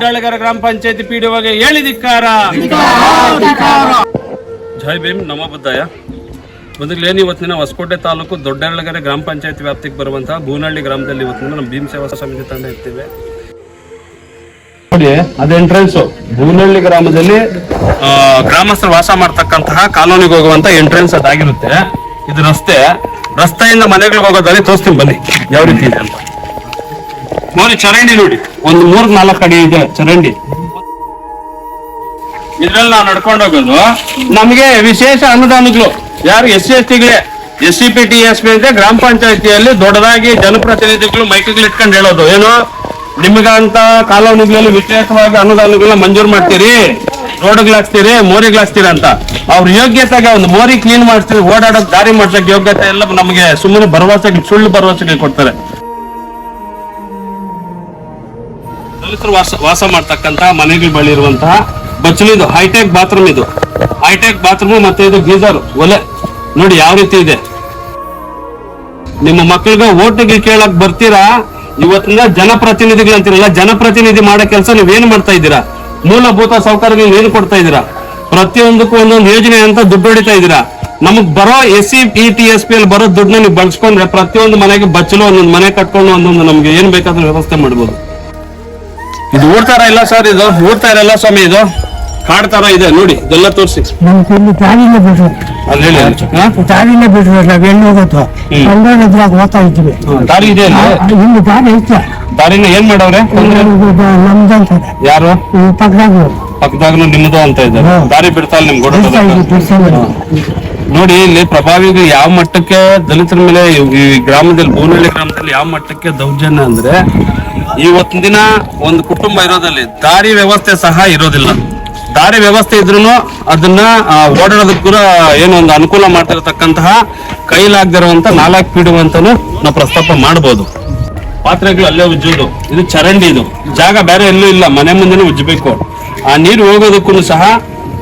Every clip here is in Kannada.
ದೊಡ್ಡಳಗರ ಗ್ರಾಮ ಪಂಚಾಯತಿ ಪಿಡಿಒಗೆ ಹೇಳಿದಿಕ್ಕಾರ ಜೈ ಭೀಮ್ ನಮ ಬುದ್ಧಾಯ. ಮೊದಲೇನು ಇವತ್ತಿನ ಹೊಸಕೋಟೆ ತಾಲೂಕು ದೊಡ್ಡಳಗರೆ ಗ್ರಾಮ ಪಂಚಾಯತಿ ವ್ಯಾಪ್ತಿಗೆ ಬರುವಂತಹ ಭೂನಹಳ್ಳಿ ಗ್ರಾಮದಲ್ಲಿ ಇವತ್ತಿನ ನಮ್ಮ ಭೀಮ್ ಸೇವಾ ಸಮಿತಿ ತಂಡ ಇರ್ತೀವಿ. ನೋಡಿ ಅದು ಎಂಟ್ರೆನ್ಸ್ ಬೂನಹಳ್ಳಿ ಗ್ರಾಮದಲ್ಲಿ ಗ್ರಾಮಸ್ಥರು ವಾಸ ಮಾಡ್ತಕ್ಕಂತಹ ಕಾಲೋನಿಗೆ ಹೋಗುವಂತ ಎಂಟ್ರೆನ್ಸ್ ಅದಾಗಿರುತ್ತೆ. ಇದು ರಸ್ತೆ. ರಸ್ತೆಯಿಂದ ಮನೆಗಳಿಗೆ ಹೋಗೋದಲ್ಲಿ ತೋರಿಸ್ತೀವಿ ತೋರಿಸ್ತೀನಿ ಬನ್ನಿ ಯಾವ ರೀತಿ ಇದೆ ಅಂತ. ನೋಡಿ ಚರಂಡಿ ನೋಡಿ. ಒಂದು ಮೂರ್ ನಾಲ್ಕು ಅಡಿ ಇದೆ ಚರಂಡಿ. ಇದ್ರಲ್ಲಿ ನಾವು ನಡ್ಕೊಂಡು ಹೋಗೋದು. ನಮಗೆ ವಿಶೇಷ ಅನುದಾನಗಳು. ಯಾರು S C S ಟಿಗಳೇ, S C P T S P ಅಂತ ಗ್ರಾಮ ಪಂಚಾಯತಿಯಲ್ಲಿ ದೊಡ್ಡದಾಗಿ ಜನಪ್ರತಿನಿಧಿಗಳು ಮೈಕ್ಗಳು ಇಟ್ಕೊಂಡು ಹೇಳೋದು. ಏನು? ನಿಮಗಂತ ಕಾಲೋನಿಗಳಲ್ಲಿ ವಿಶೇಷವಾಗಿ ಅನುದಾನಗಳನ್ನ ಮಂಜೂರು ಮಾಡ್ತೀರಿ. ರೋಡ್ಗಳು ಹಾಕ್ತೀರಿ ಮೋರಿಗಳು ಹಾಕ್ತೀರಿ ಅಂತ. ಅವ್ರ ಯೋಗ್ಯತೆಗೆ ಒಂದು ಮೋರಿ ಕ್ಲೀನ್ ಮಾಡ್ತೀರಿ ಓಡಾಡೋಕ್ ದಾರಿ ಮಾಡ್ಸಕ್ ಯೋಗ್ಯತೆ ಎಲ್ಲ ನಮಗೆ ಸುಮ್ಮನೆ ಭರವಸೆಗಳು ಸುಳ್ಳು ಭರವಸೆಗಳು ಕೊಡ್ತಾರೆ. ದಲಿತರು ವಾಸ ವಾಸ ಮಾಡ್ತಕ್ಕಂತಹ ಮನೆಗಳ ಬಳಿ ಇರುವಂತಹ ಬಚ್ಚಲಿದು ಹೈಟೆಕ್ ಬಾತ್ರೂಮ್ ಇದು. ಹೈಟೆಕ್ ಬಾತ್ರೂಮ್ ಮತ್ತೆ ಇದು ಗೀಸರ್ ಒಲೆ. ನೋಡಿ ಯಾವ ರೀತಿ ಇದೆ. ನಿಮ್ಮ ಮಕ್ಕಳಿಗೆ ಓಟಿಗೆ ಕೇಳಕ್ ಬರ್ತೀರಾ? ಇವತ್ತಿನ ಜನಪ್ರತಿನಿಧಿಗಳು ಅಂತಿರಲ್ಲ, ಜನಪ್ರತಿನಿಧಿ ಮಾಡೋ ಕೆಲಸ ಏನ್ ಮಾಡ್ತಾ ಇದ್ದೀರಾ? ಮೂಲಭೂತ ಸೌಕರ್ಯಗಳು ಏನು ಕೊಡ್ತಾ ಇದ್ದೀರಾ? ಪ್ರತಿಯೊಂದಕ್ಕೂ ಒಂದೊಂದು ಯೋಜನೆ ಅಂತ ದುಡ್ಡು ಹೊಡಿತಾ ಇದ್ದೀರಾ? ನಮಗ್ ಬರೋ S C E T, S P ಅಲ್ಲಿ ಬರೋ ದುಡ್ಡನ್ನ ನೀವು ಬಳಸ್ಕೊಂಡ್ರೆ ಪ್ರತಿಯೊಂದು ಮನೆಗೆ ಬಚ್ಚಲು, ಒಂದೊಂದು ಮನೆ ಕಟ್ಕೊಂಡು ಒಂದೊಂದು ನಮ್ಗೆ ಏನ್ ಬೇಕಾದ್ರೂ ವ್ಯವಸ್ಥೆ ಮಾಡ್ಬೋದು. ಇದು ಊರ್ತಾರ ಇಲ್ಲ ಸರ್ ಇದು ಊರ್ತಾ ಇರಲ್ಲ ಸ್ವಾಮಿ ಇದು ಕಾಡ್ ತರ ಇದೆ ನೋಡಿ ಇದೆಲ್ಲ ತೋರಿಸಿ. ನಮ್ಗೆ ಇಲ್ಲಿ ದಾರಿನೇ ಬಿಟ್ರು ಅಲ್ಲಿ ಹೇಳಿ ಹಾ? ದಾರಿನೇ ನಾವು ಎಲ್ಲಿ ಹೋಗೋದು ಇದ್ವಿ ದಾರಿ ಇದೆ ಇಲ್ಲಿ. ದಾರಿ ಐತೆ. ದಾರಿನ ಏನ್ ಮಾಡವ್ರೆ ನಮ್ದಂತದೆ ಯಾರು? ಪಕ್ಕದಾಗ ಪಕ್ಕದಾಗ್ನು ನಿಮ್ಮದು ಅಂತ ಇದ್ದಾರೆ. ದಾರಿ ಬಿಡ್ತಾ ನಿಮ್ಗೆ ಬಿಡ್ತಾ ಇದ್ವಿ, ಬಿಡ್ತಾ ನೋಡಿ ಇಲ್ಲಿ ಪ್ರಭಾವಿಗಳು ಯಾವ ಮಟ್ಟಕ್ಕೆ ದಲಿತರ ಮೇಲೆ ಈ- ಈ ಗ್ರಾಮದಲ್ಲಿ ಬೋನಹಳ್ಳಿ ಗ್ರಾಮದಲ್ಲಿ ಯಾವ ಮಟ್ಟಕ್ಕೆ ದೌರ್ಜನ್ಯ ಅಂದ್ರೆ ಇವತ್ತಿನ ದಿನ ಒಂದು ಕುಟುಂಬ ಇರೋದಲ್ಲಿ ದಾರಿ ವ್ಯವಸ್ಥೆ ಸಹ ಇರೋದಿಲ್ಲ. ದಾರಿ ವ್ಯವಸ್ಥೆ ಇದ್ರೂ ಅದನ್ನ ಓಡಾಡೋದಕ್ಕೆ ಕೂಡ ಏನೋ ಒಂದು ಅನುಕೂಲ ಮಾಡ್ತಿರತಕ್ಕಂತಹ ಕೈಲಾಗ್ದಿರುವಂತ ನಾಲ್ಕು ಪೀಡು ಅಂತ ನಾವು ಪ್ರಸ್ತಾಪ ಮಾಡಬಹುದು ಪಾತ್ರೆಗಳು ಅಲ್ಲೇ ಉಜ್ಜೋದು. ಇದು ಚರಂಡಿ ಇದು. ಜಾಗ ಬೇರೆ ಎಲ್ಲೂ ಇಲ್ಲ. ಮನೆ ಮುಂದೆನೆ ಉಜ್ಜಬೇಕು. ಆ ನೀರು ಹೋಗೋದಕ್ಕೂ ಸಹ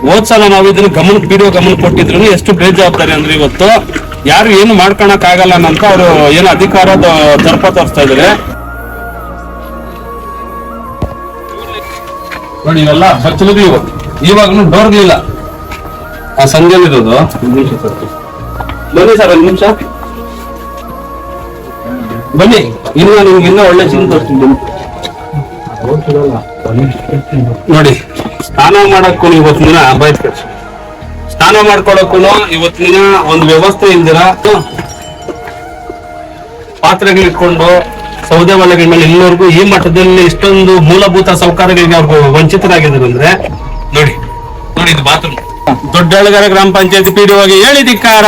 ಹೋದ್ ಸಲ ನಾವು ಇದನ್ನ ಗಮನ ಪೀಡಿಯೋ ಗಮನ ಕೊಟ್ಟಿದ್ರು ಎಷ್ಟು ಬೇಜವಾಬ್ದಾರಿ ಅಂದ್ರೆ ಇವತ್ತು ಯಾರು ಏನು ಮಾಡ್ಕೊಳಕ್ ಆಗಲ್ಲ ಅಂತ ಅವರು ಏನು ಅಧಿಕಾರದ ದರ್ಪ ತೋರಿಸ್ತಾ ಇದಾರೆ ನೋಡಿ, ಇವೆಲ್ಲ ಬಚ್ಚಲದು ಇವು ಇವಾಗನು ಡೋರ್ಗಳಿಲ್ಲ ಆ ಸಂಜೆ ಇರೋದು. ಬನ್ನಿ ಸರ್, ಒಂದ್ ನಿಮಿಷ ಬನ್ನಿ, ಇನ್ನು ನಿಮ್ಗೆ ಇನ್ನೂ ಒಳ್ಳೆ ಚಿಂತೆ ತೋರಿಸ್ತೀನಿ. ನೋಡಿ, ಸ್ನಾನ ಮಾಡಕ್ಕೂ ಇವತ್ತಿನ ದಿನ ಕಳ್ಸಿ ಸ್ನಾನ ಮಾಡ್ಕೊಳಕ್ಕೂ ಇವತ್ತಿನ ಒಂದು ವ್ಯವಸ್ಥೆ ಇಲ್ದಿರ ಪಾತ್ರೆಗಳು ಇಟ್ಕೊಂಡು ಸೌದೆ ಒಲೆಗಳ ಮೇಲೆ ಈ ಮಟ್ಟದಲ್ಲಿ ಇಷ್ಟೊಂದು ಮೂಲಭೂತ ಸೌಕರ್ಯಗಳಿಗೆ ಅವ್ರಿಗೆ ವಂಚಿತರಾಗಿದ್ದಾರೆ ಅಂದ್ರೆ ನೋಡಿ ನೋಡಿ ಇದು ಬಾತ್ರೂಮ್ ದೊಡ್ಡಳಗರ ಗ್ರಾಮ ಪಂಚಾಯತಿ ಪಿಡಿಒಗೆ ಹೇಳಿ ಧಿಕ್ಕಾರ.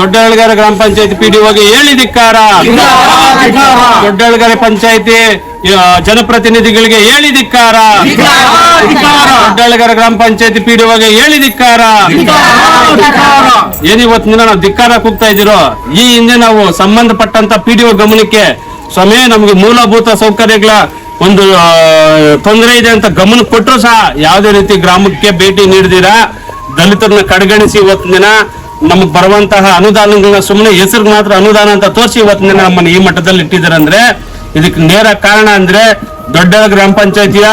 ದೊಡ್ಡಳಗರ ಗ್ರಾಮ ಪಂಚಾಯತಿ ಪಿಡಿಒಗೆ ಹೇಳಿ ಧಿಕ್ಕಾರ. ದೊಡ್ಡಳಗರ ಪಂಚಾಯತಿ ಜನಪ್ರತಿನಿಧಿಗಳಿಗೆ ಹೇಳಿ ಧಿಕ್ಕಾರ. ದೊಡ್ಡಳಗರ ಗ್ರಾಮ ಪಂಚಾಯತಿ ಪಿಡಿಒಗೆ ಹೇಳಿ ಧಿಕ್ಕಾರ. ಏನಿವತ್ ಇವತ್ತಿನ ನಾವು ಧಿಕ್ಕಾರ ಕೂಗ್ತಾ ಇದ್ದೀರೋ? ಈ ಹಿಂದೆ ನಾವು ಸಂಬಂಧಪಟ್ಟಂತ ಪಿಡಿಒ ಗಮನಕ್ಕೆ. ಸ್ವಾಮಿ, ನಮಗೆ ಮೂಲಭೂತ ಸೌಕರ್ಯಗಳ ಒಂದು ತೊಂದರೆ ಇದೆ ಅಂತ ಗಮನ ಕೊಟ್ಟರು ಸಹ ಯಾವುದೇ ರೀತಿ ಗ್ರಾಮಕ್ಕೆ ಭೇಟಿ ನೀಡಿದಿರಾ? ದಲಿತರನ್ನ ಕಡೆಗಣಿಸಿ ಇವತ್ತಿನ ದಿನ ನಮಗ್ ಬರುವಂತಹ ಅನುದಾನಗಳನ್ನ ಸುಮ್ಮನೆ ಹೆಸರು ಮಾತ್ರ ಅನುದಾನ ಅಂತ ತೋರಿಸಿ ಇವತ್ತಿನ ದಿನ ನಮ್ಮನ್ನ ಈ ಮಟ್ಟದಲ್ಲಿ ಇಟ್ಟಿದ್ದಾರೆ ಅಂದ್ರೆ ಇದಕ್ಕೆ ನೇರ ಕಾರಣ ಅಂದ್ರೆ ದೊಡ್ಡ ಗ್ರಾಮ ಪಂಚಾಯತಿಯ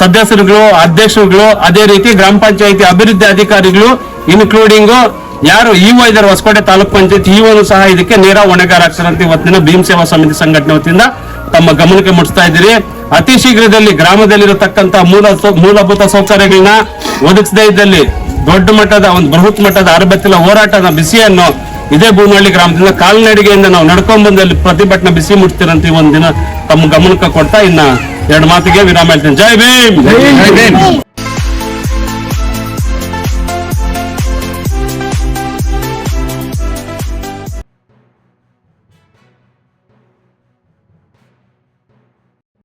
ಸದಸ್ಯರುಗಳು, ಅಧ್ಯಕ್ಷರುಗಳು, ಅದೇ ರೀತಿ ಗ್ರಾಮ ಪಂಚಾಯತಿ ಅಭಿವೃದ್ಧಿ ಅಧಿಕಾರಿಗಳು ಇನ್ಕ್ಲೂಡಿಂಗ್ ಯಾರು ಇಒ ವೈದ್ಯರು ಹೊಸಕೋಟೆ ತಾಲೂಕ್ ಪಂಚಾಯತ್ ಇಒನು ಸಹ ಇದಕ್ಕೆ ನೇರ ಹೊಣೆಗಾರ ಅಂತ ಇವತ್ತಿನ ಭೀಮ್ ಸೇವಾ ಸಮಿತಿ ಸಂಘಟನೆ ವತಿಯಿಂದ ತಮ್ಮ ಗಮನಕ್ಕೆ ಮುಟ್ಟಿಸ್ತಾ ಇದ್ದೀರಿ. ಅತಿ ಶೀಘ್ರದಲ್ಲಿ ಗ್ರಾಮದಲ್ಲಿರತಕ್ಕಂತ ಮೂಲ ಮೂಲಭೂತ ಸೌಕರ್ಯಗಳನ್ನ ಒದಗಿಸದೇ ಇದ್ದಲ್ಲಿ ದೊಡ್ಡ ಮಟ್ಟದ ಒಂದು ಬೃಹತ್ ಮಟ್ಟದ ಅರಬತ್ತಿನ ಹೋರಾಟದ ಬಿಸಿಯನ್ನು ಇದೇ ಭೂಮಳ್ಳಿ ಗ್ರಾಮದಿಂದ ಕಾಲ್ನಡಿಗೆಯಿಂದ ನಾವು ನಡ್ಕೊಂಡ್ ಬಂದಲ್ಲಿ ಪ್ರತಿಭಟನೆ ಬಿಸಿ ಮುಟ್ತಿರಂತ ಒಂದು ಒಂದಿನ ತಮ್ಮ ಗಮನಕ್ಕೆ ಕೊಡ್ತಾ ಇನ್ನ ಎರಡು ಮಾತಿಗೆ ವಿರಾಮ ಹೇಳ್ತೀನಿ. ಜೈ ಭೀಮ್!